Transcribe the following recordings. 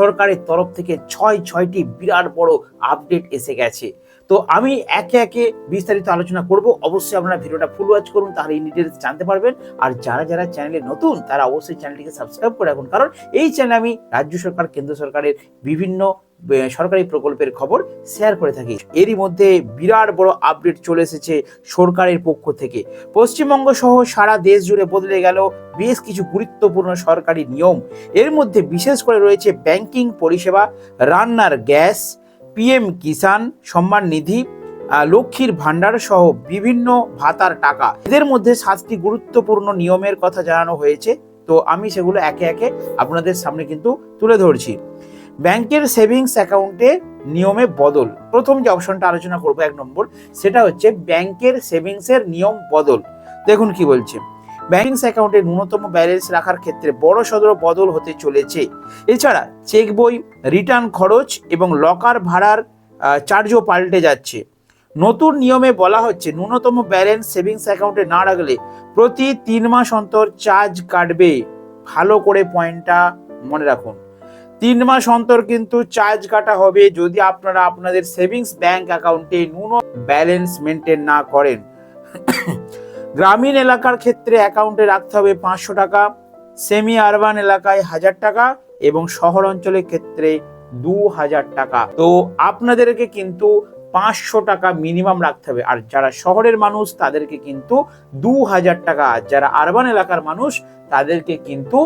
সরকারের তরফ থেকে ছয় ছয়টি বিরাট বড় আপডেট এসে গেছে। তো আমি একে একে বিস্তারিত আলোচনা করব। অবশ্যই আপনারা ভিডিওটা ফুল ওয়াচ করুন, তাহলে এই ডিটেলস জানতে পারবেন। আর যারা যারা চ্যানেলে নতুন, তারা অবশ্যই চ্যানেলটিকে সাবস্ক্রাইব করে রাখুন। কারণ এই চ্যানেলে আমি রাজ্য সরকার, কেন্দ্র সরকারের বিভিন্ন সরকারি প্রকল্পের খবর শেয়ার করে থাকি। এরই মধ্যে বিরাট বড় আপডেট চলে এসেছে সরকারের পক্ষ থেকে। পশ্চিমবঙ্গ সহ সারা দেশ জুড়ে বদলে গেল বেশ কিছু গুরুত্বপূর্ণ সরকারি নিয়ম। এর মধ্যে বিশেষ করে রয়েছে ব্যাংকিং পরিষেবা, রান্নার গ্যাস পিএম কিষাণ সম্মান নিধি লক্ষ্মীর ভাণ্ডার সহ বিভিন্ন ভাতার টাকা। এদের মধ্যে সাতটি গুরুত্বপূর্ণ নিয়মের কথা জানানো হয়েছে। তো আমি সেগুলো একে একে আপনাদের সামনে কিন্তু তুলে ধরছি। ব্যাংকের সেভিংস অ্যাকাউন্টে নিয়মে বদল। প্রথম যে অপশনটা আলোচনা করব এক নম্বর, সেটা হচ্ছে ব্যাংকের সেভিংসের নিয়ম বদল। দেখুন কি বলছে। ব্যাংকিংস অ্যাকাউন্টে ন্যূনতম ব্যালেন্স রাখার ক্ষেত্রে বড় সদর বদল হতে চলেছে। এছাড়া চেক বই, রিটার্ন খরচ এবং লকার ভাড়ার চার্জও পাল্টে যাচ্ছে। নতুন নিয়মে বলা হচ্ছে ন্যূনতম ব্যালেন্স সেভিংস অ্যাকাউন্টে না রাখলে প্রতি তিন মাস অন্তর চার্জ কাটবে। ভালো করে পয়েন্টটা মনে রাখুন। তিন মাস অন্তর কিন্তু চার্জ কাটা হবে যদি আপনারা আপনাদের সেভিংস ব্যাংক অ্যাকাউন্টে ন্যূন, ব্যালেন্স মেনটেন না করেন। গ্রামীণ এলাকার ক্ষেত্রে অ্যাকাউন্টে রাখতে হবে পাঁচশো টাকা, সেমি আরবান এলাকায় হাজার টাকা এবং শহর অঞ্চলের ক্ষেত্রে দু হাজার টাকা। তো আপনাদেরকে কিন্তু পাঁচশো টাকা মিনিমাম রাখতে হবে। আর যারা শহরের মানুষ, তাদেরকে কিন্তু দু হাজার টাকা। আর যারা আরবান এলাকার মানুষ তাদেরকে কিন্তু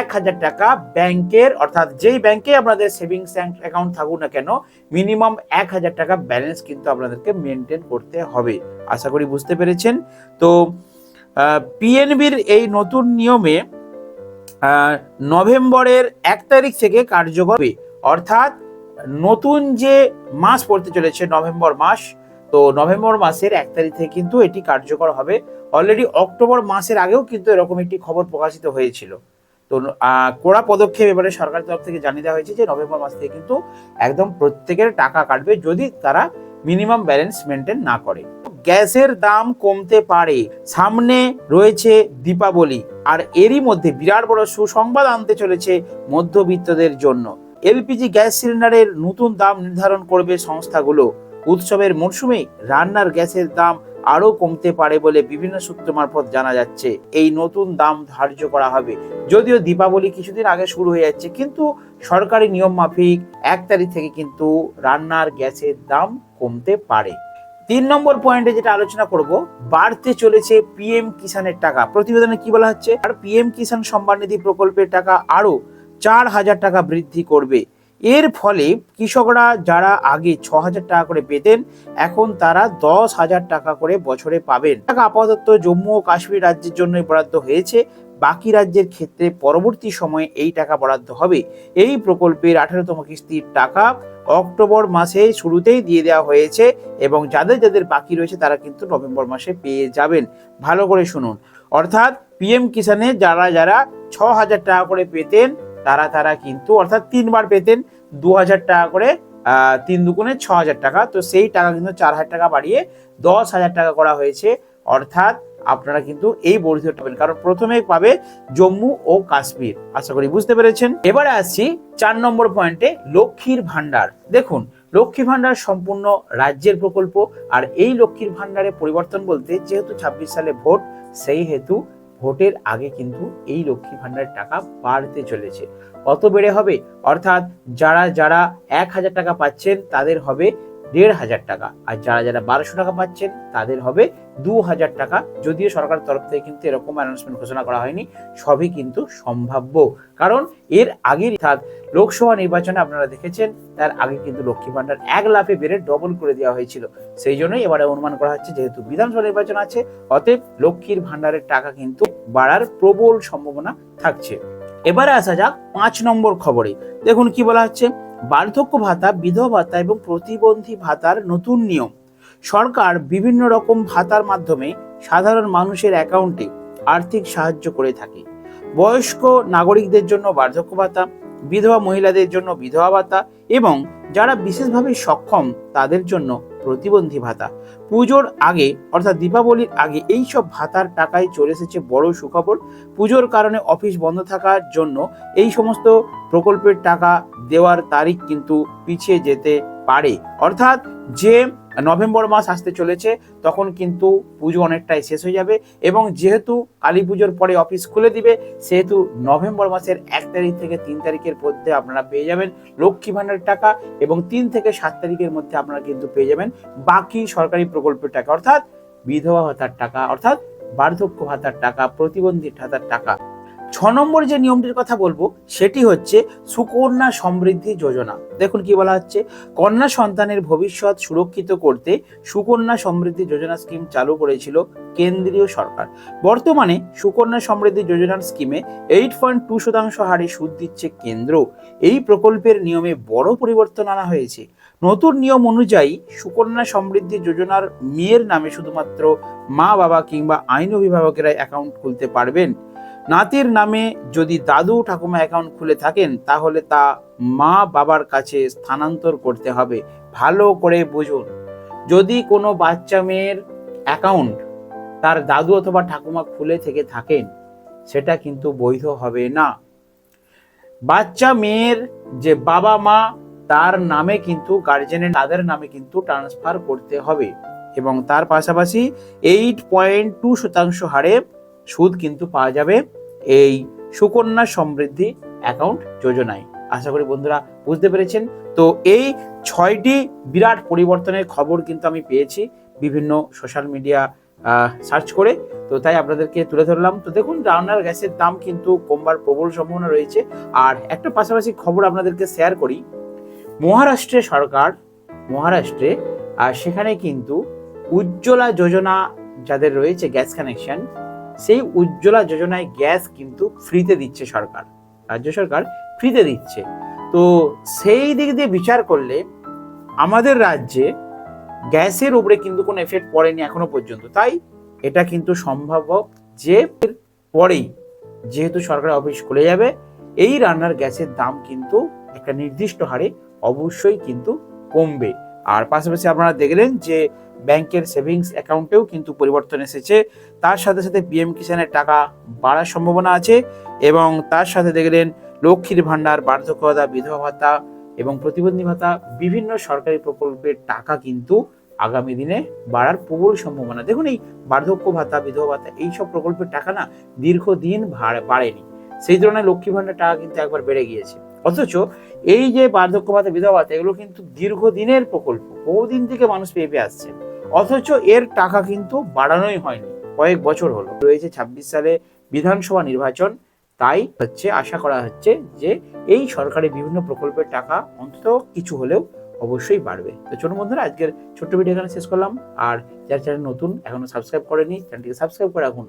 এক হাজার টাকা ব্যাংকের, অর্থাৎ যেই ব্যাংকে আপনাদের সেভিংস অ্যাকাউন্ট থাকুক না কেন মিনিমাম এক হাজার টাকা ব্যালেন্স কিন্তু আপনাদেরকে মেনটেন করতে হবে। আশা করি বুঝতে পেরেছেন? তো পিএনবির এই নতুন নিয়মে নভেম্বরের এক তারিখ থেকে কার্যকর অর্থাৎ নতুন যে মাস পড়তে চলেছে, নভেম্বর মাস তো নভেম্বর মাসের এক তারিখ কিন্তু এটি কার্যকর হবে। অলরেডি অক্টোবর মাসের আগেও কিন্তু এরকম একটি খবর প্রকাশিত হয়েছিল। তো কড়া পদক্ষেপ এবারে সরকারের তরফ থেকে জানিয়ে দেওয়া হয়েছে যে, নভেম্বর মাস থেকে কিন্তু একদম প্রত্যেকের টাকা কাটবে যদি তারা মিনিমাম ব্যালেন্স মেনটেন না করে। গ্যাসের দাম কমতে পারে। সামনে রয়েছে দীপাবলি। আর এরই মধ্যে বিরাট বড় সুসংবাদ আনতে চলেছে মধ্যবিত্তদের জন্য। এলপিজি গ্যাস সিলিন্ডারের নতুন দাম নির্ধারণ করবে সংস্থাগুলো। উৎসবের মরশুমে রান্নার গ্যাসের দাম আরও কমতে পারে বলে বিভিন্ন সূত্র মারফত জানা যাচ্ছে। এই নতুন দাম ধার্য করা হবে। যদিও দীপাবলি কিছুদিন আগে শুরু হয়ে যাচ্ছে, কিন্তু সরকারি নিয়ম মাফিক এক তারিখ থেকে কিন্তু রান্নার গ্যাসের দাম কমতে পারে। তিন নম্বর পয়েন্টে যেটা আলোচনা করব, বাড়তে চলেছে পিএম কিষানের টাকা। প্রতিবেদনে কি বলা হচ্ছে? আর পিএম কিষান সম্মান নিধি প্রকল্পের টাকা আরও চার হাজার টাকা বৃদ্ধি করবে। এর ফলে কৃষকরা যারা আগে ছ হাজার টাকা করে পেতেন, এখন তারা দশ হাজার টাকা করে বছরে পাবেন। টাকা আপাতত জম্মু ও কাশ্মীর রাজ্যের জন্যই বরাদ্দ হয়েছে। বাকি রাজ্যের ক্ষেত্রে পরবর্তী সময়ে এই টাকা বরাদ্দ হবে। এই প্রকল্পের আঠারোতম কিস্তির টাকা অক্টোবর মাসে শুরুতেই দিয়ে দেওয়া হয়েছে এবং যাদের যাদের বাকি রয়েছে তারা কিন্তু নভেম্বর মাসে পেয়ে যাবেন। ভালো করে শুনুন। অর্থাৎ পিএম কিষানে যারা যারা ছ হাজার টাকা করে পেতেন তারা তারা কিন্তু অর্থাৎ তিনবার পেতেন দু হাজার টাকা করে তিন দুগুণে ছ হাজার টাকা। তো সেই টাকা কিন্তু চার হাজার টাকা বাড়িয়ে দশ হাজার টাকা করা হয়েছে। অর্থাৎ আপনারা কিন্তু এই বর্ধিত পাবেন কারণ প্রথমে পাবে জম্মু ও কাশ্মীর। আশা করি বুঝতে পেরেছেন। এবারে আসছি চার নম্বর পয়েন্টে লক্ষ্মীর ভান্ডার দেখুন লক্ষ্মী ভান্ডার সম্পূর্ণ রাজ্যের প্রকল্প। আর এই লক্ষ্মীর ভান্ডারে পরিবর্তন বলতে যেহেতু ছাব্বিশ সালে ভোট, সেই হেতু ভোটের আগে কিন্তু এই লক্ষ্মী ভান্ডারের টাকা বাড়তে চলেছে। কত বেড়ে হবে? অর্থাৎ যারা যারা এক হাজার টাকা পাচ্ছেন তাদের হবে দেড় হাজার টাকা। আর যারা যারা বারোশো টাকা পাচ্ছেন, তাদের হবে দু হাজার টাকা। যদিও সরকারের তরফ থেকে কিন্তু এরকম অ্যানাউন্সমেন্ট ঘোষণা করা হয়নি, সবই কিন্তু সম্ভাব্য। কারণ এর আগের অর্থাৎ লোকসভা নির্বাচনে আপনারা দেখেছেন, তার আগে কিন্তু লক্ষ্মী ভান্ডার এক লাফে বেড়ে ডবল করে দেওয়া হয়েছিল। সেই জন্যই এবারে অনুমান করা হচ্ছে, যেহেতু বিধানসভা নির্বাচন আছে, অতএব লক্ষ্মীর ভাণ্ডারের টাকা কিন্তু বাড়ার প্রবল সম্ভাবনা থাকছে। এবারে আসা যাক পাঁচ নম্বর খবরে। দেখুন কি বলা হচ্ছে বার্ধক্য ভাতা, বিধবা ভাতা এবং প্রতিবন্ধী ভাতার নতুন নিয়ম। সরকার বিভিন্ন রকম ভাতার মাধ্যমে সাধারণ মানুষের অ্যাকাউন্টে আর্থিক সাহায্য করে থাকে। বয়স্ক নাগরিকদের জন্য বার্ধক্য ভাতা, বিধবা মহিলাদের জন্য বিধবা ভাতা এবং যারা বিশেষভাবে সক্ষম তাদের জন্য প্রতিবন্ধী ভাতা। পুজোর আগে, অর্থাৎ দীপাবলির আগে এই সব ভাতার টাকায় চলে এসেছে বড় সুখবর। পুজোর কারণে অফিস বন্ধ থাকার জন্য এই সমস্ত প্রকল্পের টাকা দেওয়ার তারিখ কিন্তু পিছিয়ে যেতে পারে। অর্থাৎ যে নভেম্বর মাস আসতে চলেছে, তখন কিন্তু পুজো অনেকটাই শেষ হয়ে যাবে এবং যেহেতু কালী পুজোর পরে অফিস খুলে দিবে, সেহেতু নভেম্বর মাসের এক তারিখ থেকে তিন তারিখের মধ্যে আপনারা পেয়ে যাবেন লক্ষ্মী ভাণ্ডারের টাকা এবং তিন থেকে সাত তারিখের মধ্যে আপনারা কিন্তু পেয়ে যাবেন বাকি সরকারি প্রকল্পের টাকা, অর্থাৎ বিধবা ভাতার টাকা, অর্থাৎ বার্ধক্য ভাতার টাকা, প্রতিবন্ধী ভাতার টাকা। ছ নম্বর যে নিয়মটির কথা বলব, সেটি হচ্ছে সুকন্যা সমৃদ্ধি যোজনা। দেখুন কি বলা হচ্ছে, কন্যা সন্তানের ভবিষ্যৎ সুরক্ষিত করতে সুকন্যা সমৃদ্ধি যোজনা স্কিম চালু করেছিল কেন্দ্রীয় সরকার। বর্তমানে সুকন্যা সমৃদ্ধি যোজনার স্কিমে এইট পয়েন্ট টু শতাংশ হারে সুদ দিচ্ছে কেন্দ্র। এই প্রকল্পের নিয়মে বড় পরিবর্তন আনা হয়েছে। নতুন নিয়ম অনুযায়ী সুকন্যা সমৃদ্ধি যোজনার মেয়ের নামে শুধুমাত্র মা বাবা কিংবা আইন অভিভাবকেরা অ্যাকাউন্ট খুলতে পারবেন। নাতির নামে যদি দাদু ঠাকুমা অ্যাকাউন্ট খুলে থাকেন, তাহলে তা মা বাবার কাছে স্থানান্তর করতে হবে। ভালো করে বুঝুন। যদি কোনো বাচ্চা মেয়ের অ্যাকাউন্ট তার দাদু অথবা ঠাকুমা খুলে থেকে থাকেন, সেটা কিন্তু বৈধ হবে না। বাচ্চা মেয়ের যে বাবা মা, তার নামে কিন্তু গার্জেনের তাদের নামে কিন্তু ট্রান্সফার করতে হবে। এবং তার পাশাপাশি এইট পয়েন্ট টু শতাংশ হারে সুদ কিন্তু পাওয়া যাবে এই সুকন্যা সমৃদ্ধি অ্যাকাউন্ট যোজনায়। আশা করি বন্ধুরা বুঝতে পেরেছেন? তো এই ছয়টি বিরাট পরিবর্তনের খবর কিন্তু আমি পেয়েছি বিভিন্ন সোশ্যাল মিডিয়া সার্চ করে। তো তাই আপনাদেরকে তুলে ধরলাম। তো দেখুন রান্নার গ্যাসের দাম কিন্তু কমবার প্রবল সম্ভাবনা রয়েছে। আর একটা পাশাপাশি খবর আপনাদেরকে শেয়ার করি। মহারাষ্ট্রে সরকার, মহারাষ্ট্রে সেখানে কিন্তু উজ্জ্বলা যোজনা যাদের রয়েছে গ্যাস কানেকশন সেই উজ্জ্বলা যোজনায় গ্যাস কিন্তু ফ্রিতে দিচ্ছে সরকার, রাজ্য সরকার ফ্রিতে দিচ্ছে। তো সেই দিক দিয়ে বিচার করলে আমাদের রাজ্যে গ্যাসের উপরে কিন্তু কোনো এফেক্ট পড়েনি এখনও পর্যন্ত। তাই এটা কিন্তু সম্ভাব্য যে পরেই যেহেতু সরকার অফিস খুলে যাবে, এই রান্নার গ্যাসের দাম কিন্তু একটা নির্দিষ্ট হারে অবশ্যই কিন্তু কমবে। আর পাশাপাশি আপনারা দেখলেন যে ব্যাংকের সেভিংস অ্যাকাউন্টেও কিন্তু পরিবর্তন এসেছে। তার সাথে সাথে পিএম কিষানের টাকা বাড়ার সম্ভাবনা আছে এবং তার সাথে দেখলেন লক্ষ্মীর ভাণ্ডার, বার্ধক্য ভাতা, বিধবা ভাতা এবং প্রতিবন্ধী ভাতা বিভিন্ন সরকারি প্রকল্পের টাকা কিন্তু আগামী দিনে বাড়ার প্রবল সম্ভাবনা। দেখুন এই বার্ধক্য ভাতা, বিধবা ভাতা এইসব প্রকল্পের টাকা না দীর্ঘদিন বাড়েনি। সেই তুলনায় লক্ষ্মী ভাণ্ডার টাকা কিন্তু একবার বেড়ে গিয়েছে। অথচ এই যে বার্ধক্য ভাতা বিধবা ভাতা, এগুলো কিন্তু দীর্ঘদিনের প্রকল্প। বহুদিন থেকে মানুষ পেয়ে পেয়ে আসছে। অথচ এর টাকা কিন্তু বাড়ানোই হয়নি। কয়েক বছর হলো। রয়েছে ছাব্বিশ সালে বিধানসভা নির্বাচন। তাই হচ্ছে, আশা করা হচ্ছে যে এই সরকারি বিভিন্ন প্রকল্পের টাকা অন্তত কিছু হলেও অবশ্যই বাড়বে। তো ছোট বন্ধুরা, আজকের ছোট্ট ভিডিও এখানে শেষ করলাম। আর যার চ্যানেল নতুন, এখনও সাবস্ক্রাইব করেনি, চ্যানেলটিকে সাবস্ক্রাইব করে রাখুন।